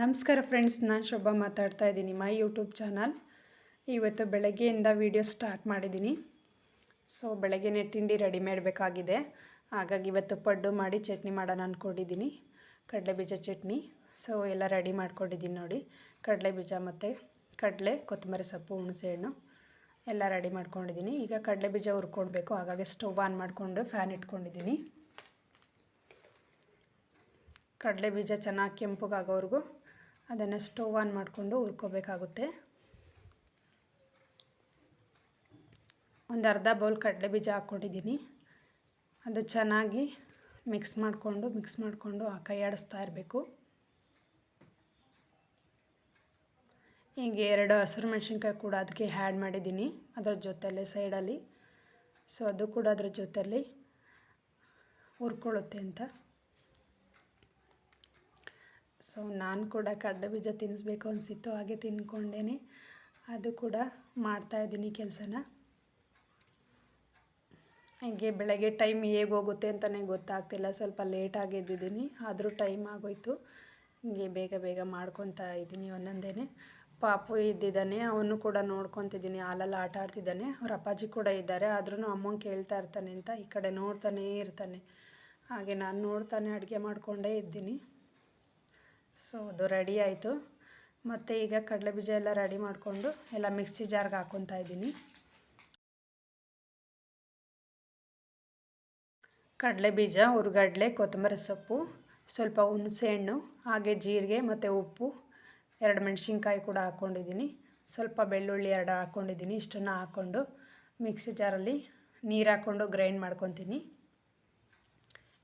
ನಮಸ್ಕಾರ ಫ್ರೆಂಡ್ಸ್, ನಾನು ಶೋಭಾ ಮಾತಾಡ್ತಾ ಇದ್ದೀನಿ ಮೈ ಯೂಟ್ಯೂಬ್ ಚಾನಲ್. ಇವತ್ತು ಬೆಳಗ್ಗೆಯಿಂದ ವೀಡಿಯೋ ಸ್ಟಾರ್ಟ್ ಮಾಡಿದ್ದೀನಿ. ಸೊ, ಬೆಳಗ್ಗೆನೇ ತಿಂಡಿ ರೆಡಿ ಮಾಡಬೇಕಾಗಿದೆ. ಹಾಗಾಗಿ ಇವತ್ತು ಪಡ್ಡು ಮಾಡಿ ಚಟ್ನಿ ಮಾಡೋಣ ಅಂದ್ಕೊಂಡಿದ್ದೀನಿ ಕಡಲೆ ಬೀಜ ಚಟ್ನಿ. ಸೊ, ಎಲ್ಲ ರೆಡಿ ಮಾಡ್ಕೊಂಡಿದ್ದೀನಿ ನೋಡಿ. ಕಡಲೆ ಬೀಜ ಮತ್ತು ಕಡಲೆ, ಕೊತ್ತಂಬರಿ ಸೊಪ್ಪು ಹುಣಸೆಹಣ್ಣು ಎಲ್ಲ ರೆಡಿ ಮಾಡ್ಕೊಂಡಿದ್ದೀನಿ. ಈಗ ಕಡಲೆ ಬೀಜ ಹುರ್ಕೊಳ್ಬೇಕು. ಹಾಗಾಗಿ ಸ್ಟವ್ ಆನ್ ಮಾಡಿಕೊಂಡು ಫ್ಯಾನ್ ಇಟ್ಕೊಂಡಿದ್ದೀನಿ. ಕಡಲೆ ಬೀಜ ಚೆನ್ನಾಗಿ ಕೆಂಪಗಾಗೋವರೆಗೂ ಅದನ್ನು ಸ್ಟವ್ ಆನ್ ಮಾಡಿಕೊಂಡು ಹುರ್ಕೋಬೇಕಾಗುತ್ತೆ. ಒಂದು ಅರ್ಧ ಬೌಲ್ ಕಡಲೆ ಬೀಜ ಹಾಕ್ಕೊಂಡಿದ್ದೀನಿ. ಅದು ಚೆನ್ನಾಗಿ ಮಿಕ್ಸ್ ಮಾಡಿಕೊಂಡು ಮಿಕ್ಸ್ ಮಾಡಿಕೊಂಡು ಕೈ ಆಡಿಸ್ತಾ ಇರಬೇಕು. ಹೀಗೆ ಎರಡು ಹಸಿರು ಮೆಣಸಿನ್ಕಾಯಿ ಕೂಡ ಅದಕ್ಕೆ ಹ್ಯಾಡ್ ಮಾಡಿದ್ದೀನಿ, ಅದರ ಜೊತೆಯಲ್ಲಿ ಸೈಡಲ್ಲಿ. ಸೊ ಅದು ಕೂಡ ಅದ್ರ ಜೊತೆಯಲ್ಲಿ ಹುರ್ಕೊಳ್ಳುತ್ತೆ ಅಂತ. ಸೊ ನಾನು ಕೂಡ ಕಡಲೆ ಬೀಜ ತಿನ್ನಿಸ್ಬೇಕು ಅನಿಸಿತ್ತು, ಹಾಗೆ ತಿನ್ಕೊಂಡೇನೆ. ಅದು ಕೂಡ ಮಾಡ್ತಾಯಿದ್ದೀನಿ ಕೆಲಸನ. ಹೀಗೆ ಬೆಳಗ್ಗೆ ಟೈಮ್ ಹೇಗೆ ಹೋಗುತ್ತೆ ಅಂತಲೇ ಗೊತ್ತಾಗ್ತಿಲ್ಲ, ಸ್ವಲ್ಪ ಲೇಟಾಗಿ ಎದ್ದಿದ್ದೀನಿ, ಆದರೂ ಟೈಮ್ ಆಗೋಯ್ತು. ಹೀಗೆ ಬೇಗ ಬೇಗ ಮಾಡ್ಕೊತಾ ಇದ್ದೀನಿ ಒಂದೊಂದೇನೆ. ಪಾಪು ಇದ್ದಿದ್ದಾನೆ ಅವನು ಕೂಡ ನೋಡ್ಕೊತಿದ್ದೀನಿ, ಹಾಲಲ್ಲಿ ಆಟ ಆಡ್ತಿದ್ದಾನೆ. ಅವ್ರ ಅಪ್ಪಾಜಿ ಕೂಡ ಇದ್ದಾರೆ ಆದ್ರೂ ಅಮ್ಮಂಗೆ ಕೇಳ್ತಾ ಇರ್ತಾನೆ ಅಂತ, ಈ ಕಡೆ ನೋಡ್ತಾನೇ ಇರ್ತಾನೆ. ಹಾಗೆ ನಾನು ನೋಡ್ತಾನೆ ಅಡುಗೆ ಮಾಡಿಕೊಂಡೇ ಇದ್ದೀನಿ. ಸೊ, ಅದು ರೆಡಿ ಆಯಿತು. ಮತ್ತು ಈಗ ಕಡಲೆ ಬೀಜ ಎಲ್ಲ ರೆಡಿ ಮಾಡಿಕೊಂಡು ಎಲ್ಲ ಮಿಕ್ಸಿ ಜಾರ್ಗೆ ಹಾಕ್ಕೊತಾ ಇದ್ದೀನಿ. ಕಡಲೆ ಬೀಜ, ಹುರ್ಗಡ್ಲೆ, ಕೊತ್ತಂಬರಿ ಸೊಪ್ಪು, ಸ್ವಲ್ಪ ಹುಣಸೆಹಣ್ಣು ಹಾಗೆ ಜೀರಿಗೆ ಮತ್ತು ಉಪ್ಪು, ಎರಡು ಮೆಣಸಿನ್ಕಾಯಿ ಕೂಡ ಹಾಕ್ಕೊಂಡಿದ್ದೀನಿ ಸ್ವಲ್ಪ ಬೆಳ್ಳುಳ್ಳಿ ಎರಡು ಹಾಕ್ಕೊಂಡಿದ್ದೀನಿ ಇಷ್ಟನ್ನು ಹಾಕ್ಕೊಂಡು ಮಿಕ್ಸಿ ಜಾರಲ್ಲಿ ನೀರು ಹಾಕ್ಕೊಂಡು ಗ್ರೈಂಡ್ ಮಾಡ್ಕೊತೀನಿ.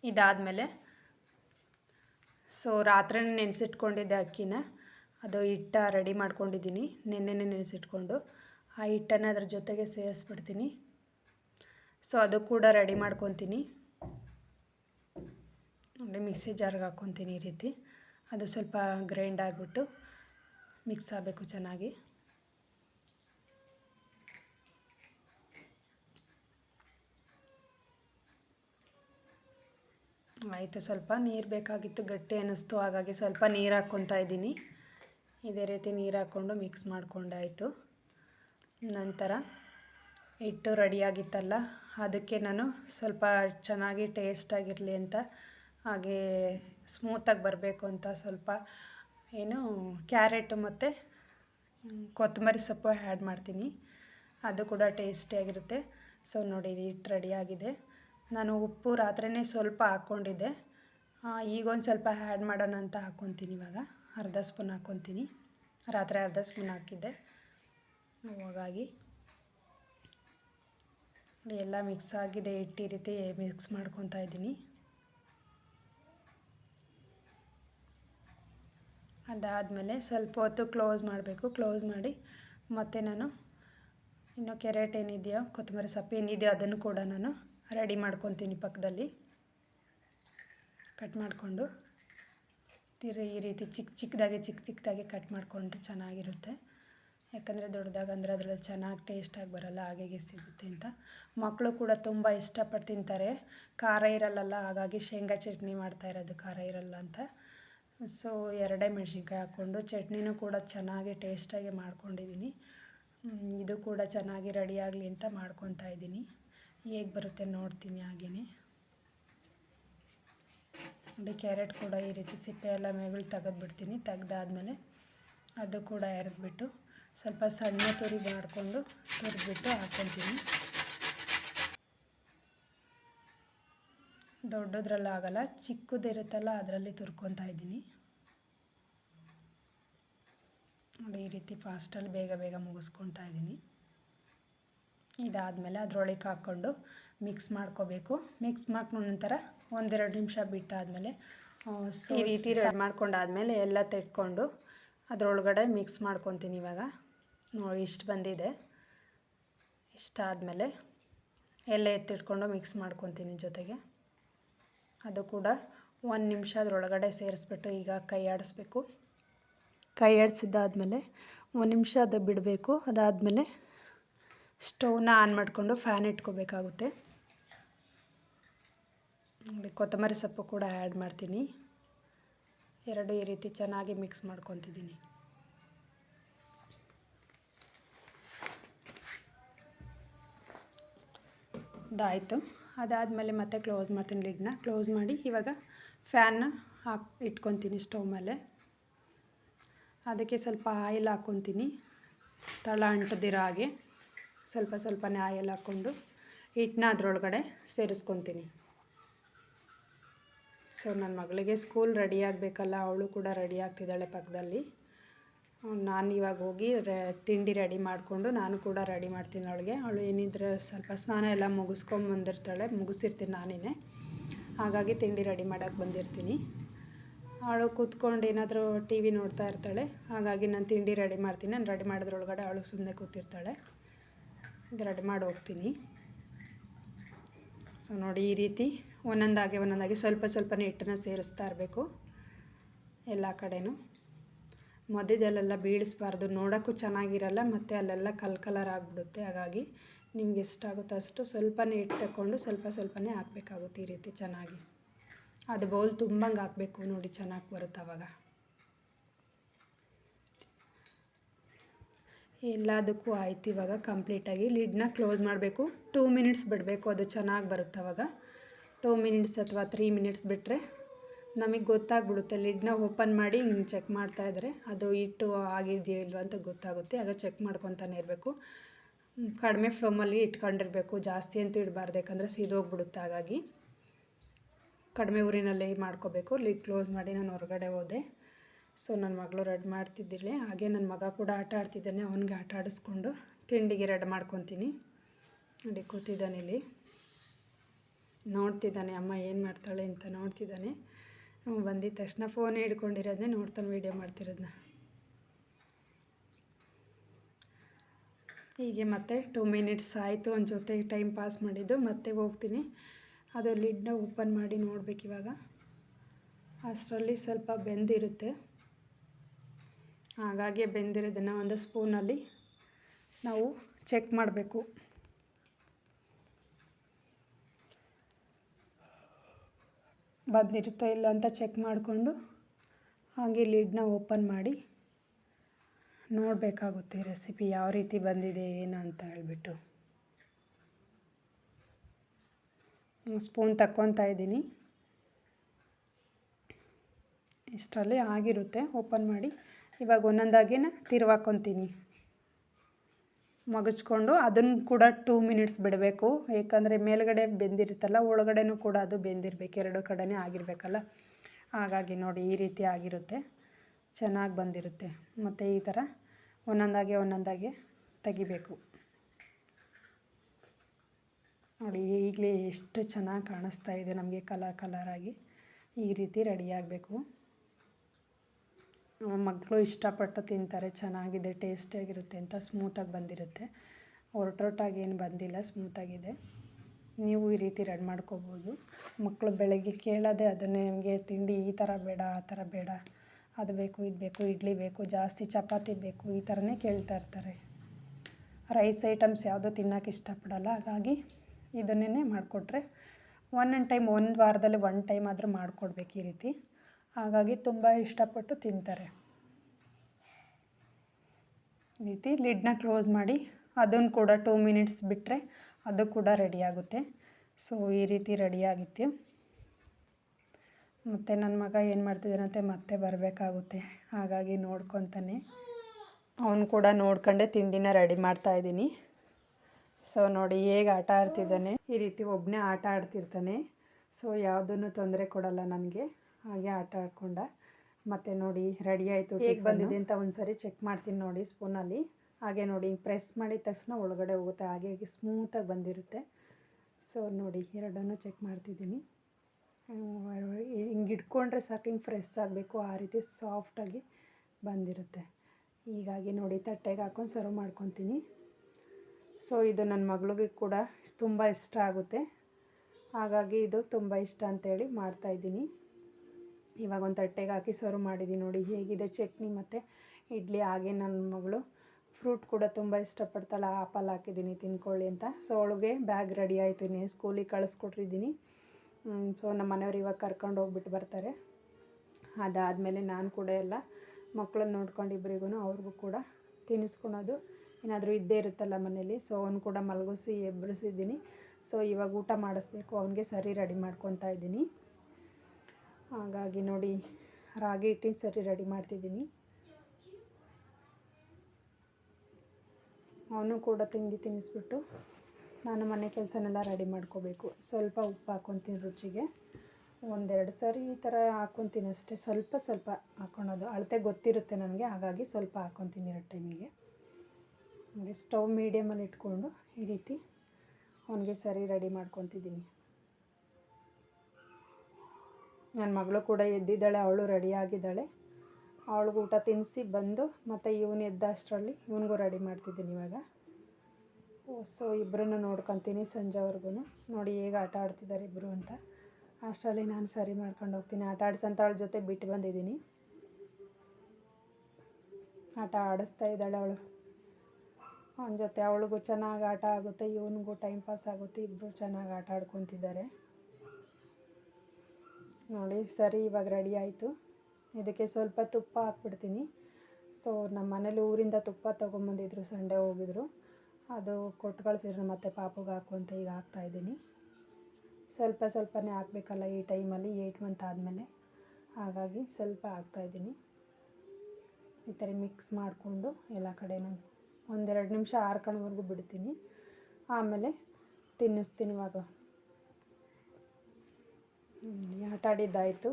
ಇದಾದಮೇಲೆ ಸೊ ರಾತ್ರಿನೇ ನೆನೆಸಿಟ್ಕೊಂಡಿದ್ದೆ ಅಕ್ಕಿನ. ಅದು ಹಿಟ್ಟ ರೆಡಿ ಮಾಡ್ಕೊಂಡಿದ್ದೀನಿ. ನೆನ್ನೆನೇ ನೆನೆಸಿಟ್ಕೊಂಡು. ಆ ಹಿಟ್ಟನ್ನು ಅದ್ರ ಜೊತೆಗೆ ಸೇರಿಸ್ಬಿಡ್ತೀನಿ. ಸೊ ಅದು ಕೂಡ ರೆಡಿ ಮಾಡ್ಕೊತೀನಿ. ನೋಡಿ, ಮಿಕ್ಸಿ ಜಾರ್ಗೆ ಹಾಕ್ಕೊತೀನಿ ಈ ರೀತಿ. ಅದು ಸ್ವಲ್ಪ ಗ್ರೈಂಡ್ ಆಗಿಬಿಟ್ಟು ಮಿಕ್ಸ್ ಆಗಬೇಕು ಚೆನ್ನಾಗಿ. ಆಯಿತು, ಸ್ವಲ್ಪ ನೀರು ಬೇಕಾಗಿತ್ತು, ಗಟ್ಟಿ ಅನ್ನಿಸ್ತು ಹಾಗಾಗಿ ಸ್ವಲ್ಪ ನೀರು ಹಾಕ್ಕೊತಾ ಇದ್ದೀನಿ. ಇದೇ ರೀತಿ ನೀರು ಹಾಕ್ಕೊಂಡು ಮಿಕ್ಸ್ ಮಾಡ್ಕೊಂಡಾಯಿತು. ನಂತರ ಹಿಟ್ಟು ರೆಡಿಯಾಗಿತ್ತಲ್ಲ ಅದಕ್ಕೆ ನಾನು ಸ್ವಲ್ಪ ಚೆನ್ನಾಗಿ ಟೇಸ್ಟಾಗಿರಲಿ ಅಂತ, ಹಾಗೆ ಸ್ಮೂತಾಗಿ ಬರಬೇಕು ಅಂತ ಸ್ವಲ್ಪ ಏನು ಕ್ಯಾರೆಟು ಮತ್ತು ಕೊತ್ತಂಬರಿ ಸೊಪ್ಪು ಆ್ಯಡ್ ಮಾಡ್ತೀನಿ. ಅದು ಕೂಡ ಟೇಸ್ಟಿಯಾಗಿರುತ್ತೆ ಸೊ ನೋಡಿ, ಹಿಟ್ಟು ರೆಡಿಯಾಗಿದೆ ನಾನು ಉಪ್ಪು ರಾತ್ರಿಯೇ ಸ್ವಲ್ಪ ಹಾಕ್ಕೊಂಡಿದ್ದೆ. ಈಗ ಒಂದು ಸ್ವಲ್ಪ ಆ್ಯಡ್ ಮಾಡೋಣ ಅಂತ ಹಾಕ್ಕೊತೀನಿ ಇವಾಗ. ಅರ್ಧ ಸ್ಪೂನ್ ಹಾಕ್ಕೊತೀನಿ ರಾತ್ರಿ ಅರ್ಧ ಸ್ಪೂನ್ ಹಾಕಿದ್ದೆ. ಹಾಗಾಗಿ ಎಲ್ಲ ಮಿಕ್ಸ್ ಆಗಿದೆ. ಹಿಟ್ಟು ರೀತಿ ಮಿಕ್ಸ್ ಮಾಡ್ಕೊತಾ ಇದ್ದೀನಿ. ಅದಾದಮೇಲೆ ಸ್ವಲ್ಪ ಹೊತ್ತು ಕ್ಲೋಸ್ ಮಾಡಬೇಕು. ಕ್ಲೋಸ್ ಮಾಡಿ ಮತ್ತೆ ನಾನು ಇನ್ನು ಕೆರೆಟ್ ಏನಿದೆಯೋ, ಕೊತ್ತಂಬರಿ ಸೊಪ್ಪು ಏನಿದೆಯೋ ಅದನ್ನು ಕೂಡ ನಾನು ರೆಡಿ ಮಾಡ್ಕೊತೀನಿ ಪಕ್ಕದಲ್ಲಿ. ಕಟ್ ಮಾಡಿಕೊಂಡು. ತಿರು ಈ ರೀತಿ ಚಿಕ್ಕ ಚಿಕ್ಕದಾಗಿ ಚಿಕ್ಕ ಚಿಕ್ಕದಾಗಿ ಕಟ್ ಮಾಡಿಕೊಂಡ್ರೆ ಚೆನ್ನಾಗಿರುತ್ತೆ. ಯಾಕಂದರೆ ದೊಡ್ಡದಾಗ ಅಂದರೆ ಅದರಲ್ಲಿ ಚೆನ್ನಾಗಿ ಟೇಸ್ಟಾಗಿ ಬರೋಲ್ಲ ಹಾಗೆ ಸಿಗುತ್ತೆ ಅಂತ. ಮಕ್ಕಳು ಕೂಡ ತುಂಬ ಇಷ್ಟಪಟ್ಟು ತಿಂತಾರೆ. ಖಾರ ಇರಲ್ಲಲ್ಲ, ಹಾಗಾಗಿ ಶೇಂಗಾ ಚಟ್ನಿ ಮಾಡ್ತಾ ಇರೋದು ಖಾರ ಇರಲ್ಲ ಅಂತ. ಸೊ, ಎರಡೇ ಮೆಣಸಿನ್ಕಾಯಿ ಹಾಕ್ಕೊಂಡು ಚಟ್ನಿನೂ ಕೂಡ ಚೆನ್ನಾಗಿ ಟೇಸ್ಟಾಗಿ ಮಾಡ್ಕೊಂಡಿದ್ದೀನಿ ಇದು ಕೂಡ ಚೆನ್ನಾಗಿ ರೆಡಿಯಾಗಲಿ ಅಂತ ಮಾಡ್ಕೊತಾ ಇದ್ದೀನಿ ಹೇಗೆ ಬರುತ್ತೆ ನೋಡ್ತೀನಿ ಹಾಗೆಯೇ ನೋಡಿ ಕ್ಯಾರೆಟ್ ಕೂಡ ಈ ರೀತಿ ಸಿಪ್ಪೆ ಎಲ್ಲ ಮೇಗಳು ತೆಗೆದ್ಬಿಡ್ತೀನಿ ತೆಗ್ದಾದ್ಮೇಲೆ ಅದು ಕೂಡ ಎರೆದ್ಬಿಟ್ಟು ಸ್ವಲ್ಪ ಸಣ್ಣ ತುರಿ ಮಾಡಿಕೊಂಡು ತುರಿದ್ಬಿಟ್ಟು ಹಾಕ್ಕೊತೀನಿ ದೊಡ್ಡದ್ರಲ್ಲಿ ಆಗಲ್ಲ ಚಿಕ್ಕದಿರುತ್ತಲ್ಲ ಅದರಲ್ಲಿ ತುರ್ಕೊತಾ ಇದ್ದೀನಿ. ನೋಡಿ ಈ ರೀತಿ ಫಾಸ್ಟಲ್ಲಿ ಬೇಗ ಬೇಗ ಮುಗಿಸ್ಕೊತಾ ಇದ್ದೀನಿ. ಇದಾದಮೇಲೆ ಅದ್ರೊಳಗೆ ಹಾಕ್ಕೊಂಡು ಮಿಕ್ಸ್ ಮಾಡ್ಕೋಬೇಕು. ಮಿಕ್ಸ್ ಮಾಡ್ಕೊಂಡ ನಂತರ ಒಂದೆರಡು ನಿಮಿಷ ಬಿಟ್ಟಾದಮೇಲೆ ಸೊ ಈ ರೀತಿ ರೆಡಿ ಮಾಡ್ಕೊಂಡಾದಮೇಲೆ ಎಲ್ಲ ತೆಕ್ಕೊಂಡು ಅದರೊಳಗಡೆ ಮಿಕ್ಸ್ ಮಾಡ್ಕೊತೀನಿ ಇವಾಗ. ನೋಡಿ ಇಷ್ಟು ಬಂದಿದೆ. ಇಷ್ಟಾದಮೇಲೆ ಎಲ್ಲ ಎತ್ತಿಟ್ಕೊಂಡು ಮಿಕ್ಸ್ ಮಾಡ್ಕೊತೀನಿ ಜೊತೆಗೆ. ಅದು ಕೂಡ ಒಂದು ನಿಮಿಷ ಅದರೊಳಗಡೆ ಸೇರಿಸ್ಬಿಟ್ಟು ಈಗ ಕೈ ಆಡಿಸ್ಬೇಕು. ಕೈ ಆಡಿಸಿದ್ದಾದಮೇಲೆ ಒಂದು ನಿಮಿಷ ಅದು ಬಿಡಬೇಕು. ಅದಾದಮೇಲೆ ಸ್ಟವ್ನ ಆನ್ ಮಾಡಿಕೊಂಡು ಫ್ಯಾನ್ ಇಟ್ಕೋಬೇಕಾಗುತ್ತೆ. ನೋಡಿ, ಕೊತ್ತಂಬರಿ ಸೊಪ್ಪು ಕೂಡ ಆ್ಯಡ್ ಮಾಡ್ತೀನಿ. ಎರಡು ಈ ರೀತಿ ಚೆನ್ನಾಗಿ ಮಿಕ್ಸ್ ಮಾಡ್ಕೊತಿದ್ದೀನಿ. ಇದಾಯಿತು. ಅದಾದಮೇಲೆ ಮತ್ತೆ ಕ್ಲೋಸ್ ಮಾಡ್ತೀನಿ ಲಿಡ್ನ. ಕ್ಲೋಸ್ ಮಾಡಿ ಇವಾಗ ಫ್ಯಾನ್ನ ಹಾಕಿ ಇಟ್ಕೊತೀನಿ ಸ್ಟೌವ್ ಮೇಲೆ. ಅದಕ್ಕೆ ಸ್ವಲ್ಪ ಆಯಿಲ್ ಹಾಕ್ಕೊತೀನಿ ತಳ ಅಂಟದಿರೋ ಹಾಗೆ. ಸ್ವಲ್ಪ ಸ್ವಲ್ಪನೇ ಆಯಲ್ ಹಾಕ್ಕೊಂಡು ಹಿಟ್ಟನ್ನ ಅದರೊಳಗಡೆ ಸೇರಿಸ್ಕೊತೀನಿ. ಸೊ ನನ್ನ ಮಗಳಿಗೆ ಸ್ಕೂಲ್ ರೆಡಿ ಆಗಬೇಕಲ್ಲ, ಅವಳು ಕೂಡ ರೆಡಿ ಆಗ್ತಿದ್ದಾಳೆ ಪಕ್ಕದಲ್ಲಿ. ನಾನು ಇವಾಗ ಹೋಗಿ ರೆ ತಿಂಡಿ ರೆಡಿ ಮಾಡಿಕೊಂಡು ನಾನು ಕೂಡ ರೆಡಿ ಮಾಡ್ತೀನಿ ಅವಳಿಗೆ. ಅವಳು ಏನಿದ್ರೆ ಸ್ವಲ್ಪ ಸ್ನಾನ ಎಲ್ಲ ಮುಗಿಸ್ಕೊಂಬಂದಿರ್ತಾಳೆ ಮುಗಿಸಿರ್ತೀನಿ ನಾನೇ ಹಾಗಾಗಿ ತಿಂಡಿ ರೆಡಿ ಮಾಡೋಕ್ಕೆ ಬಂದಿರ್ತೀನಿ. ಅವಳು ಕೂತ್ಕೊಂಡು ಏನಾದರೂ ಟಿ ವಿ ನೋಡ್ತಾ ಇರ್ತಾಳೆ, ಹಾಗಾಗಿ ನಾನು ತಿಂಡಿ ರೆಡಿ ಮಾಡ್ತೀನಿ. ನಾನು ರೆಡಿ ಮಾಡಿದ್ರೊಳಗಡೆ ಅವಳು ಸುಮ್ಮನೆ ಕೂತಿರ್ತಾಳೆ. ಇದು ರೆಡಿ ಮಾಡಿ ಹೋಗ್ತೀನಿ. ಸೊ ನೋಡಿ ಈ ರೀತಿ ಒಂದೊಂದಾಗಿ ಒಂದೊಂದಾಗಿ ಸ್ವಲ್ಪ ಸ್ವಲ್ಪನೇ ಹಿಟ್ಟನ್ನ ಸೇರಿಸ್ತಾ ಇರಬೇಕು ಎಲ್ಲ ಕಡೆನೂ. ಮಧ್ಯದಲ್ಲೆಲ್ಲ ಬೀಳಿಸ್ಬಾರ್ದು, ನೋಡೋಕ್ಕೂ ಚೆನ್ನಾಗಿರಲ್ಲ, ಮತ್ತು ಅಲ್ಲೆಲ್ಲ ಕಲ್ ಕಲರ್ ಆಗಿಬಿಡುತ್ತೆ. ಹಾಗಾಗಿ ನಿಮ್ಗೆ ಎಷ್ಟಾಗುತ್ತೋ ಅಷ್ಟು ಸ್ವಲ್ಪನೇ ಹಿಟ್ಟು ತಗೊಂಡು ಸ್ವಲ್ಪ ಸ್ವಲ್ಪನೇ ಹಾಕಬೇಕಾಗುತ್ತೆ ಈ ರೀತಿ ಚೆನ್ನಾಗಿ. ಅದು ಬೌಲ್ ತುಂಬಂಗೆ ಹಾಕಬೇಕು ನೋಡಿ ಚೆನ್ನಾಗಿ ಬರುತ್ತೆ ಅವಾಗ. ಎಲ್ಲದಕ್ಕೂ ಆಯ್ತು ಇವಾಗ ಕಂಪ್ಲೀಟಾಗಿ. ಲಿಡ್ನ ಕ್ಲೋಸ್ ಮಾಡಬೇಕು. ಟೂ ಮಿನಿಟ್ಸ್ ಬಿಡಬೇಕು. ಅದು ಚೆನ್ನಾಗಿ ಬರುತ್ತೆ ಅವಾಗ. ಟೂ ಮಿನಿಟ್ಸ್ ಅಥವಾ ತ್ರೀ ಮಿನಿಟ್ಸ್ ಬಿಟ್ಟರೆ ನಮಗೆ ಗೊತ್ತಾಗ್ಬಿಡುತ್ತೆ. ಲಿಡ್ನ ಓಪನ್ ಮಾಡಿ ಹಿಂಗೆ ಚೆಕ್ ಮಾಡ್ತಾಯಿದ್ರೆ ಅದು ಇಟ್ಟು ಆಗಿದೆಯೋ ಇಲ್ವೋ ಅಂತ ಗೊತ್ತಾಗುತ್ತೆ. ಆಗ ಚೆಕ್ ಮಾಡ್ಕೊತಾನೆ ಇರಬೇಕು. ಕಡಿಮೆ ಫ್ಲೇಮಲ್ಲಿ ಇಟ್ಕೊಂಡಿರಬೇಕು. ಜಾಸ್ತಿ ಅಂತೂ ಇಡಬಾರ್ದು. ಯಾಕಂದರೆ ಸಿದೋಗ್ಬಿಡುತ್ತೆ ಹಾಗಾಗಿ. ಕಡಿಮೆ ಊರಿನಲ್ಲಿ ಮಾಡ್ಕೋಬೇಕು. ಲಿಡ್ ಕ್ಲೋಸ್ ಮಾಡಿ ನಾನು ಹೊರಗಡೆ ಹೋದೆ. ಸೊ ನನ್ನ ಮಗಳು ರೆಡ್ ಮಾಡ್ತಿದ್ದಿರಲಿ, ಹಾಗೆ ನನ್ನ ಮಗ ಕೂಡ ಆಟ ಆಡ್ತಿದ್ದಾನೆ, ಅವನಿಗೆ ಆಟ ಆಡಿಸ್ಕೊಂಡು ತಿಂಡಿಗೆ ರೆಡ್ ಮಾಡ್ಕೊತೀನಿ. ನೋಡಿ, ಕೂತಿದ್ದಾನೆ ಇಲ್ಲಿ. ನೋಡ್ತಿದ್ದಾನೆ, ಅಮ್ಮ ಏನು ಮಾಡ್ತಾಳೆ ಅಂತ ನೋಡ್ತಿದ್ದಾನೆ. ಬಂದಿದ್ದ ತಕ್ಷಣ ಫೋನೇ ಹಿಡ್ಕೊಂಡಿರೋದನ್ನೇ ನೋಡ್ತಾನೆ ವೀಡಿಯೋ ಮಾಡ್ತಿರೋದನ್ನ ಹೀಗೆ ಮತ್ತೆ ಟೂ ಮಿನಿಟ್ಸ್ ಆಯಿತು ಒಂದು ಜೊತೆ ಟೈಮ್ ಪಾಸ್ ಮಾಡಿದ್ದು. ಮತ್ತೆ ಹೋಗ್ತೀನಿ. ಅದು ಲಿಡ್ನ ಓಪನ್ ಮಾಡಿ ನೋಡ್ಬೇಕು ಇವಾಗ. ಅಷ್ಟರಲ್ಲಿ ಸ್ವಲ್ಪ ಬೆಂದಿರುತ್ತೆ. ಹಾಗಾಗಿ ಬೆಂದಿರೋದನ್ನು ಒಂದು ಸ್ಪೂನಲ್ಲಿ ನಾವು ಚೆಕ್ ಮಾಡಬೇಕು. ಬಂದಿರುತ್ತೋ ಇಲ್ಲ ಅಂತ ಚೆಕ್ ಮಾಡಿಕೊಂಡು ಹಾಗೆ ಲಿಡ್ನ ಓಪನ್ ಮಾಡಿ ನೋಡಬೇಕಾಗುತ್ತೆ ರೆಸಿಪಿ ಯಾವ ರೀತಿ ಬಂದಿದೆ, ಏನು ಅಂತ ಹೇಳಿಬಿಟ್ಟು. ಸ್ಪೂನ್ ತಕ್ಕೊತಾ ಇದ್ದೀನಿ. ಇಷ್ಟರಲ್ಲಿ ಆಗಿರುತ್ತೆ. ಓಪನ್ ಮಾಡಿ ಇವಾಗ ಒಂದೊಂದಾಗಿನ ತಿರ್ವಾಕೊತೀನಿ. ಮಗಚ್ಕೊಂಡು ಅದನ್ನು ಕೂಡ ಟೂ ಮಿನಿಟ್ಸ್ ಬಿಡಬೇಕು. ಏಕೆಂದರೆ ಮೇಲುಗಡೆ ಬೆಂದಿರುತ್ತಲ್ಲ, ಒಳಗಡೆನೂ ಕೂಡ ಅದು ಬೆಂದಿರಬೇಕು. ಎರಡು ಕಡೆನೇ ಆಗಿರಬೇಕಲ್ಲ. ಹಾಗಾಗಿ ನೋಡಿ ಈ ರೀತಿ ಆಗಿರುತ್ತೆ. ಚೆನ್ನಾಗಿ ಬಂದಿರುತ್ತೆ. ಮತ್ತು ಈ ಥರ ಒಂದೊಂದಾಗೆ ಒಂದೊಂದಾಗೆ ತೆಗಿಬೇಕು. ನೋಡಿ ಈಗಲೇ ಎಷ್ಟು ಚೆನ್ನಾಗಿ ಕಾಣಿಸ್ತಾ ಇದೆ ನಮಗೆ ಕಲರ್ ಕಲರಾಗಿ ಈ ರೀತಿ ರೆಡಿ ಆಗಬೇಕು. ಮಕ್ಕಳು ಇಷ್ಟಪಟ್ಟು ತಿಂತಾರೆ, ಚೆನ್ನಾಗಿದೆ, ಟೇಸ್ಟಿಯಾಗಿರುತ್ತೆ ಅಂತ ಸ್ಮೂತಾಗಿ ಬಂದಿರುತ್ತೆ. ಒರಟೊರಟಾಗಿ ಏನು ಬಂದಿಲ್ಲ ಸ್ಮೂತಾಗಿದೆ ನೀವು ಈ ರೀತಿ ರೆಡಿ ಮಾಡ್ಕೋಬೋದು. ಮಕ್ಕಳು ಬೆಳಗ್ಗೆ ಕೇಳೋದೆ ಅದನ್ನೇ ನಮಗೆ ತಿಂಡಿ ಈ ಥರ ಬೇಡ, ಆ ಥರ ಬೇಡ, ಅದು ಬೇಕು, ಇದು ಬೇಕು, ಇಡ್ಲಿ ಬೇಕು, ಜಾಸ್ತಿ ಚಪಾತಿ ಬೇಕು, ಈ ಥರನೇ ಕೇಳ್ತಾ ಇರ್ತಾರೆ. ರೈಸ್ ಐಟಮ್ಸ್ ಯಾವುದೂ ತಿನ್ನೋಕೆ ಇಷ್ಟಪಡಲ್ಲ, ಹಾಗಾಗಿ ಇದನ್ನೇ ಮಾಡಿಕೊಟ್ರೆ ಒನ್ ಆ್ಯಂಡ್ ಟೈಮ್ ಒಂದು ವಾರದಲ್ಲಿ ಒನ್ ಟೈಮ್ ಆದರೂ ಮಾಡಿಕೊಡ್ಬೇಕು ಈ ರೀತಿ. ಹಾಗಾಗಿ ತುಂಬ ಇಷ್ಟಪಟ್ಟು ತಿಂತಾರೆ. ರೀತಿ ಲಿಡ್ನ ಕ್ಲೋಸ್ ಮಾಡಿ ಅದನ್ನು ಕೂಡ ಟೂ ಮಿನಿಟ್ಸ್ ಬಿಟ್ಟರೆ ಅದು ಕೂಡ ರೆಡಿ ಆಗುತ್ತೆ ಸೊ, ಈ ರೀತಿ ರೆಡಿಯಾಗಿತ್ತು. ಮತ್ತು ನನ್ನ ಮಗ ಏನು ಮಾಡ್ತಿದ್ದಾನಂತೆ, ಮತ್ತೆ ಬರಬೇಕಾಗುತ್ತೆ. ಹಾಗಾಗಿ ನೋಡ್ಕೊತಾನೆ. ಅವನು ಕೂಡ ನೋಡ್ಕೊಂಡೆ ತಿಂಡಿನ ರೆಡಿ ಮಾಡ್ತಾ ಇದ್ದೀನಿ. ಸೊ, ನೋಡಿ ಹೇಗೆ ಆಟ ಆಡ್ತಿದ್ದಾನೆ. ಈ ರೀತಿ ಒಬ್ಬನೇ ಆಟ ಆಡ್ತಿರ್ತಾನೆ. ಸೊ, ಯಾವುದನ್ನು ತೊಂದರೆ ಕೊಡಲ್ಲ ನನಗೆ. ಹಾಗೆ ಆಟ ಆಡ್ಕೊಂಡ. ಮತ್ತು ನೋಡಿ ರೆಡಿ ಆಯಿತು ಹೇಗೆ ಬಂದಿದೆ ಅಂತ ಒಂದ್ಸರಿ ಚೆಕ್ ಮಾಡ್ತೀನಿ ನೋಡಿ ಸ್ಪೂನಲ್ಲಿ ಹಾಗೆ ನೋಡಿ ಹಿಂಗೆ ಪ್ರೆಸ್ ಮಾಡಿದ ತಕ್ಷಣ ಒಳಗಡೆ ಹೋಗುತ್ತೆ ಹಾಗೆ ಹಾಗೆ ಸ್ಮೂತಾಗಿ ಬಂದಿರುತ್ತೆ. ಸೊ ನೋಡಿ ಎರಡನ್ನೂ ಚೆಕ್ ಮಾಡ್ತಿದ್ದೀನಿ. ಹಿಂಗೆ ಇಟ್ಕೊಂಡ್ರೆ ಸಾಕು ಹಿಂಗೆ ಫ್ರೆಶ್ ಆಗಬೇಕು ಆ ರೀತಿ ಸಾಫ್ಟಾಗಿ ಬಂದಿರುತ್ತೆ. ಹೀಗಾಗಿ ನೋಡಿ ತಟ್ಟೆಗೆ ಹಾಕೊಂಡು ಸರ್ವ್ ಮಾಡ್ಕೊತೀನಿ. ಸೊ ಇದು ನನ್ನ ಮಗಳಿಗೆ ಕೂಡ ತುಂಬ ಇಷ್ಟ ಆಗುತ್ತೆ. ಹಾಗಾಗಿ ಇದು ತುಂಬ ಇಷ್ಟ ಅಂತೇಳಿ ಮಾಡ್ತಾಯಿದ್ದೀನಿ ಇವಾಗ ಒಂದು ತಟ್ಟೆಗೆ ಹಾಕಿ ಸರ್ವ್ ಮಾಡಿದ್ದೀನಿ ನೋಡಿ, ಹೇಗಿದೆ ಚಟ್ನಿ ಮತ್ತು ಇಡ್ಲಿ, ಹಾಗೆ ನನ್ನ ಮಗಳು. ಫ್ರೂಟ್ ಕೂಡ ತುಂಬ ಇಷ್ಟಪಡ್ತಾಳೆ ಆಪಲ್ ಹಾಕಿದ್ದೀನಿ ತಿನ್ಕೊಳ್ಳಿ ಅಂತ. ಸೊ ಅವಳಿಗೆ ಬ್ಯಾಗ್ ರೆಡಿ ಆಯ್ತೀನಿ ಸ್ಕೂಲಿಗೆ ಕಳಿಸ್ಕೊಟ್ಟಿದ್ದೀನಿ ಸೊ ನಮ್ಮ ಮನೆಯವ್ರು ಇವಾಗ ಕರ್ಕೊಂಡು ಹೋಗ್ಬಿಟ್ಟು ಬರ್ತಾರೆ. ಅದಾದಮೇಲೆ ನಾನು ಕೂಡ ಎಲ್ಲ ಮಕ್ಕಳನ್ನ ನೋಡ್ಕೊಂಡು ಇಬ್ಬರಿಗೂ ಅವ್ರಿಗೂ ಕೂಡ ತಿನ್ನಿಸ್ಕೊಳೋದು. ಏನಾದರೂ ಇದ್ದೇ ಇರುತ್ತಲ್ಲ ಮನೇಲಿ ಸೊ ಅವನು ಕೂಡ ಮಲಗಿಸಿ ಎಬ್ಬರಿಸಿದ್ದೀನಿ ಸೊ ಇವಾಗ ಊಟ ಮಾಡಿಸ್ಬೇಕು, ಅವನಿಗೆ ಸರಿ ರೆಡಿ ಮಾಡ್ಕೊತಾ ಇದ್ದೀನಿ. ಹಾಗಾಗಿ ನೋಡಿ, ರಾಗಿ ಹಿಟ್ಟಿನ ಸರಿ ರೆಡಿ ಮಾಡ್ತಿದ್ದೀನಿ. ಅವನು ಕೂಡ ತಿಂಡಿ ತಿನ್ನಿಸ್ಬಿಟ್ಟು ನಾನು ಮನೆ ಕೆಲಸನೆಲ್ಲ ರೆಡಿ ಮಾಡ್ಕೋಬೇಕು. ಸ್ವಲ್ಪ ಉಪ್ಪು ಹಾಕ್ಕೊತೀನಿ ರುಚಿಗೆ. ಒಂದೆರಡು ಸಾರಿ ಈ ಥರ ಹಾಕೊತೀನಿ ಅಷ್ಟೇ. ಸ್ವಲ್ಪ ಸ್ವಲ್ಪ ಹಾಕ್ಕೊಳೋದು ಅಳತೆ ಗೊತ್ತಿರುತ್ತೆ ನನಗೆ, ಹಾಗಾಗಿ ಸ್ವಲ್ಪ ಹಾಕ್ಕೊತೀನಿ ಎರಡು ಟೈಮಿಗೆ. ನೋಡಿ, ಸ್ಟವ್ ಮೀಡಿಯಮಲ್ಲಿ ಇಟ್ಕೊಂಡು ಈ ರೀತಿ ಅವನಿಗೆ ಸರಿ ರೆಡಿ ಮಾಡ್ಕೊತಿದ್ದೀನಿ. ನನ್ನ ಮಗಳು ಕೂಡ ಎದ್ದಿದ್ದಾಳೆ, ಅವಳು ರೆಡಿಯಾಗಿದ್ದಾಳೆ ಅವಳಿಗೆ ಊಟ ತಿನ್ನಿಸಿ ಬಂದು, ಮತ್ತು ಇವನು ಎದ್ದ ಅಷ್ಟರಲ್ಲಿ ಇವನಿಗೂ ರೆಡಿ ಮಾಡ್ತಿದ್ದೀನಿ ಇವಾಗ. ಸೊ ಇಬ್ಬರನ್ನು ನೋಡ್ಕೊತೀನಿ ಸಂಜೆವರೆಗೂ ನೋಡಿ ಹೇಗೆ ಆಟ ಆಡ್ತಿದ್ದಾರೆ ಇಬ್ಬರು ಅಂತ. ಅಷ್ಟರಲ್ಲಿ ನಾನು ಸರಿ ಮಾಡ್ಕೊಂಡು ಹೋಗ್ತೀನಿ. ಆಟ ಆಡಿಸಂತ ಅವಳ ಜೊತೆ ಬಿಟ್ಟು ಬಂದಿದ್ದೀನಿ. ಆಟ ಆಡಿಸ್ತಾ ಇದ್ದಾಳೆ ಅವಳು. ಅವನ ಜೊತೆ ಅವಳಿಗೂ ಚೆನ್ನಾಗಿ ಆಟ ಆಗುತ್ತೆ, ಇವನಿಗೂ ಟೈಮ್ ಪಾಸ್ ಆಗುತ್ತೆ ಇಬ್ಬರು ಚೆನ್ನಾಗಿ ಆಟ ಆಡ್ಕೊತಿದ್ದಾರೆ. ನೋಡಿ, ಸರಿ, ಇವಾಗ ರೆಡಿ ಆಯಿತು. ಇದಕ್ಕೆ ಸ್ವಲ್ಪ ತುಪ್ಪ ಹಾಕ್ಬಿಡ್ತೀನಿ. ಸೊ ನಮ್ಮ ಮನೇಲಿ ಊರಿಂದ ತುಪ್ಪ ತೊಗೊಂಬಂದಿದ್ರು, ಸಂಡೆ ಹೋಗಿದ್ರು. ಅದು ಕೊಟ್ಟು ಕಳಿಸಿದ್ರು, ಮತ್ತೆ ಪಾಪುಗೆ ಹಾಕು ಅಂತ ಈಗ ಹಾಕ್ತಾಯಿದ್ದೀನಿ ಸ್ವಲ್ಪ ಸ್ವಲ್ಪನೇ ಹಾಕ್ಬೇಕಲ್ಲ ಈ ಟೈಮಲ್ಲಿ ಏಯ್ಟ್ ಮಂತ್ ಆದಮೇಲೆ. ಹಾಗಾಗಿ ಸ್ವಲ್ಪ ಹಾಕ್ತಾಯಿದ್ದೀನಿ ಈ ಥರ ಮಿಕ್ಸ್ ಮಾಡಿಕೊಂಡು ಎಲ್ಲ ಕಡೆನೂ ಒಂದೆರಡು ನಿಮಿಷ ಆರ್ಕೊಳ್ಳೋವರೆಗೂ ಬಿಡ್ತೀನಿ. ಆಮೇಲೆ ತಿನ್ನಿಸ್ತೀನಿ ಇವಾಗ. ಆಟ ಆಡಿದ್ದಾಯಿತು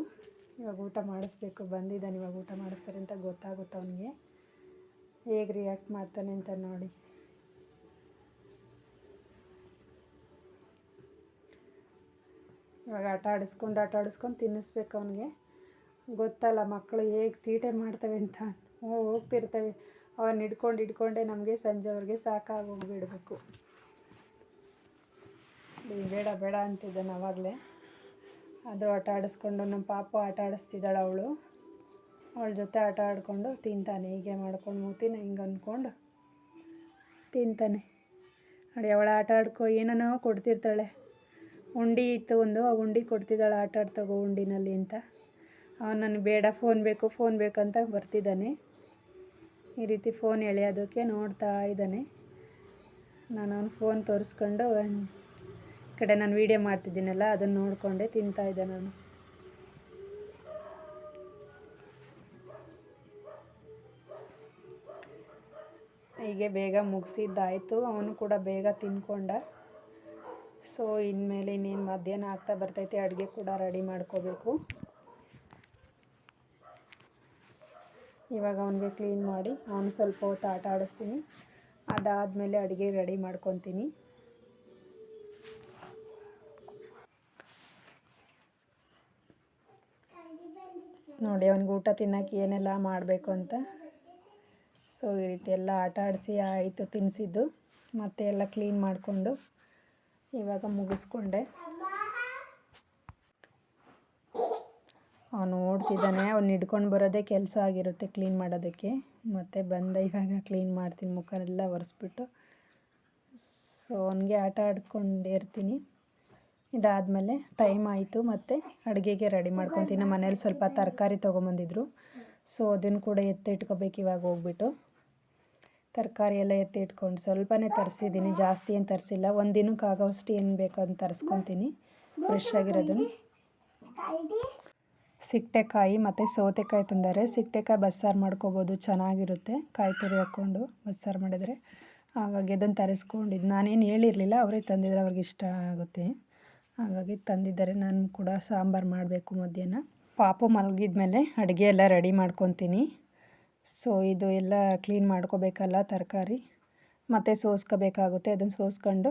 ಇವಾಗ ಊಟ ಮಾಡಿಸ್ಬೇಕು. ಬಂದಿದ್ದಾನೆ ಇವಾಗ ಊಟ ಮಾಡಿಸ್ತಾರೆ ಅಂತ ಗೊತ್ತಾಗುತ್ತೆ ಅವನಿಗೆ. ಹೇಗೆ ರಿಯಾಕ್ಟ್ ಮಾಡ್ತಾನೆ ಅಂತ ನೋಡಿ. ಇವಾಗ ಆಟ ಆಡಿಸ್ಕೊಂಡು ಆಟ ಆಡಿಸ್ಕೊಂಡು ತಿನ್ನಿಸ್ಬೇಕು ಅವನಿಗೆ. ಗೊತ್ತಲ್ಲ ಮಕ್ಕಳು ಹೇಗೆ ತೀಟೆ ಮಾಡ್ತವೆ ಅಂತ. ಹೋಗ್ತಿರ್ತವೆ. ಅವನ್ನ ಹಿಡ್ಕೊಂಡು ಹಿಡ್ಕೊಂಡೆ ನಮಗೆ ಸಂಜೆವರೆಗೆ ಸಾಕಾಗಿ ಹೋಗ್ಬಿಡ್ಬೇಕು. ಏ, ಬೇಡ ಬೇಡ ಅಂತಿದ್ದಾನೆ ಆವಾಗಲೇ ಅದು ಆಟ ಆಡಿಸ್ಕೊಂಡು ನಮ್ಮ ಪಾಪು ಆಟ ಆಡಿಸ್ತಿದ್ದಾಳೆ ಅವಳು. ಅವಳ ಜೊತೆ ಆಟ ಆಡಿಕೊಂಡು ತಿಂತಾನೆ, ಹೀಗೆ ಮಾಡ್ಕೊಂಡು ಮೂತಿನ ಹಿಂಗೆ ಅಂದ್ಕೊಂಡು ತಿಂತಾನೆ. ನೋಡಿ, ಅವಳು ಆಟ ಆಡ್ಕೊ ಏನೇನೋ ಕೊಡ್ತಿರ್ತಾಳೆ. ಉಂಡಿ ಇತ್ತು ಒಂದು, ಆ ಉಂಡಿ ಕೊಡ್ತಿದ್ದಾಳೆ ಆಟ ಆಡ್ತಗೋ ಉಂಡಿನಲ್ಲಿ ಅಂತ. ಅವನು ನನಗೆ ಬೇಡ, ಫೋನ್ ಬೇಕು, ಫೋನ್ ಬೇಕಂತ ಬರ್ತಿದ್ದಾನೆ. ಈ ರೀತಿ ಫೋನ್ ಎಳೆಯೋದಕ್ಕೆ ನೋಡ್ತಾ ಇದ್ದಾನೆ. ನಾನು ಅವ್ನು ಫೋನ್ ತೋರಿಸ್ಕೊಂಡು ಕಡೆ ನಾನು ವೀಡಿಯೋ ಮಾಡ್ತಿದ್ದೀನಲ್ಲ, ಅದನ್ನು ನೋಡಿಕೊಂಡೆ ತಿಂತಾ ಇದ್ದೆ ನಾನು. ಹೀಗೆ ಬೇಗ ಮುಗಿಸಿದ್ದಾಯಿತು, ಅವನು ಕೂಡ ಬೇಗ ತಿನ್ಕೊಂಡ ಸೊ ಇನ್ಮೇಲೆ ಇನ್ನೇನು ಮಧ್ಯಾಹ್ನ ಆಗ್ತಾ ಬರ್ತೈತೆ, ಅಡುಗೆ ಕೂಡ ರೆಡಿ ಮಾಡ್ಕೋಬೇಕು. ಇವಾಗ ಅವನಿಗೆ ಕ್ಲೀನ್ ಮಾಡಿ, ಅವನು ಸ್ವಲ್ಪ ಹೊತ್ತು ಆಟ ಆಡಿಸ್ತೀನಿ. ಅದಾದಮೇಲೆ ಅಡುಗೆ ರೆಡಿ ಮಾಡ್ಕೊತೀನಿ. ನೋಡಿ, ಅವ್ನಿಗೆ ಊಟ ತಿನ್ನೋಕೆ ಏನೆಲ್ಲ ಮಾಡಬೇಕು ಅಂತ. ಸೊ ಈ ರೀತಿ ಎಲ್ಲ ಆಟ ಆಡಿಸಿ ಆಯಿತು ತಿನ್ನಿಸಿದ್ದು ಮತ್ತೆ ಎಲ್ಲ ಕ್ಲೀನ್ ಮಾಡಿಕೊಂಡು ಇವಾಗ ಮುಗಿಸ್ಕೊಂಡೆ. ಅವನು ಓಡ್ತಿದ್ದಾನೆ, ಅವ್ನು ಹಿಡ್ಕೊಂಡು ಬರೋದೇ ಕೆಲಸ ಆಗಿರುತ್ತೆ ಕ್ಲೀನ್ ಮಾಡೋದಕ್ಕೆ. ಮತ್ತು ಬಂದ ಇವಾಗ ಕ್ಲೀನ್ ಮಾಡ್ತೀನಿ, ಮುಖನೆಲ್ಲ ಒರೆಸ್ಬಿಟ್ಟು. ಸೊ ಅವನಿಗೆ ಆಟ ಆಡ್ಕೊಂಡೇ ಇರ್ತೀನಿ ಇದಾದಮೇಲೆ ಟೈಮ್ ಆಯಿತು ಮತ್ತು ಅಡುಗೆಗೆ ರೆಡಿ ಮಾಡ್ಕೊತೀನಿ ನಮ್ಮ ಮನೇಲಿ ಸ್ವಲ್ಪ ತರಕಾರಿ ತೊಗೊಂಬಂದಿದ್ರು. ಸೊ ಅದನ್ನು ಕೂಡ ಎತ್ತಿಟ್ಕೋಬೇಕು ಇವಾಗ ಹೋಗ್ಬಿಟ್ಟು. ತರಕಾರಿ ಎಲ್ಲ ಎತ್ತಿ ಇಟ್ಕೊಂಡು ಸ್ವಲ್ಪನೇ ತರಿಸಿದ್ದೀನಿ. ಜಾಸ್ತಿ ಏನು ತರಿಸಿಲ್ಲ. ಒಂದು ದಿನಕ್ಕೆ ಆಗೋಷ್ಟು ಏನು ಬೇಕೋ ಅದನ್ನು ತರಿಸ್ಕೊತೀನಿ. ಫ್ರೆಶ್ ಆಗಿರೋದನ್ನು. ಸಿಕ್ಟೆಕಾಯಿ ಮತ್ತು ಸೌತೆಕಾಯಿ ತಂದರೆ. ಸಿಕ್ಟೆಕಾಯಿ ಬಸ್ಸಾರು ಮಾಡ್ಕೋಬೋದು. ಚೆನ್ನಾಗಿರುತ್ತೆ. ಕಾಯಿ ತುರಿ ಹಾಕ್ಕೊಂಡು ಬಸ್ಸಾರು ಮಾಡಿದರೆ. ಹಾಗಾಗಿ ಅದನ್ನು ತರಿಸ್ಕೊಂಡಿದ್ದು ನಾನೇನು ಹೇಳಿರಲಿಲ್ಲ. ಅವರೇ ತಂದಿದ್ರೆ ಅವ್ರಿಗೆ ಇಷ್ಟ ಆಗುತ್ತೆ. ಹಾಗಾಗಿ ತಂದಿದ್ದಾರೆ. ನಾನು ಕೂಡ ಸಾಂಬಾರು ಮಾಡಬೇಕು ಮಧ್ಯಾಹ್ನ. ಪಾಪು ಮಲಗಿದ ಮೇಲೆ ಅಡುಗೆ ಎಲ್ಲ ರೆಡಿ ಮಾಡ್ಕೊತೀನಿ. ಸೊ ಇದು ಎಲ್ಲ ಕ್ಲೀನ್ ಮಾಡ್ಕೋಬೇಕಲ್ಲ ತರಕಾರಿ. ಮತ್ತು ಸೋಸ್ಕೋಬೇಕಾಗುತ್ತೆ. ಅದನ್ನು ಸೋಸ್ಕೊಂಡು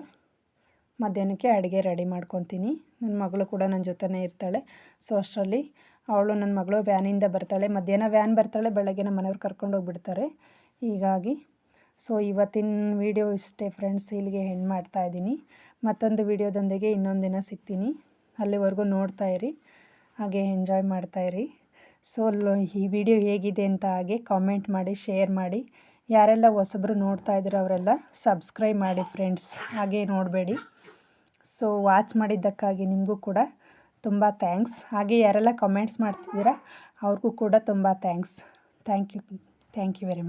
ಮಧ್ಯಾಹ್ನಕ್ಕೆ ಅಡುಗೆ ರೆಡಿ ಮಾಡ್ಕೊತೀನಿ. ನನ್ನ ಮಗಳು ಕೂಡ ನನ್ನ ಜೊತೆನೇ ಇರ್ತಾಳೆ. ಸೊ ಅಷ್ಟರಲ್ಲಿ ಅವಳು ನನ್ನ ಮಗಳು ವ್ಯಾನಿಂದ ಬರ್ತಾಳೆ. ಮಧ್ಯಾಹ್ನ ವ್ಯಾನ್ ಬರ್ತಾಳೆ. ಬೆಳಗ್ಗೆ ನಮ್ಮ ಮನೆಯವ್ರು ಕರ್ಕೊಂಡು ಹೋಗ್ಬಿಡ್ತಾರೆ. ಹೀಗಾಗಿ ಸೊ ಇವತ್ತಿನ ವಿಡಿಯೋ ಇಷ್ಟೇ ಫ್ರೆಂಡ್ಸ್ ಇಲ್ಲಿಗೆ ಹೆಣ್ಣು ಮಾಡ್ತಾ ಇದ್ದೀನಿ. ಮತ್ತೊಂದು ವಿಡಿಯೋದೊಂದಿಗೆ ಇನ್ನೊಂದು ದಿನ ಸಿಗ್ತೀನಿ. ಅಲ್ಲಿವರೆಗೂ ನೋಡ್ತಾ ಇರಿ, ಹಾಗೆ ಎಂಜಾಯ್ ಮಾಡ್ತಾ ಇರಿ. ಸೊ ಈ ವಿಡಿಯೋ ಹೇಗಿದೆ ಅಂತ ಹಾಗೆ ಕಾಮೆಂಟ್ ಮಾಡಿ ಶೇರ್ ಮಾಡಿ. ಯಾರೆಲ್ಲ ಹೊಸಬ್ರು ನೋಡ್ತಾ ಇದ್ದೀರೋ ಅವರೆಲ್ಲ ಸಬ್ಸ್ಕ್ರೈಬ್ ಮಾಡಿ ಫ್ರೆಂಡ್ಸ್ ಹಾಗೆ ನೋಡಬೇಡಿ. ಸೊ ವಾಚ್ ಮಾಡಿದ್ದಕ್ಕಾಗಿ ನಿಮಗೂ ಕೂಡ ತುಂಬ ಥ್ಯಾಂಕ್ಸ್ ಹಾಗೆ ಯಾರೆಲ್ಲ ಕಮೆಂಟ್ಸ್ ಮಾಡ್ತಿದ್ದೀರಾ, ಅವ್ರಿಗೂ ಕೂಡ ತುಂಬ thanks thank you thank you very much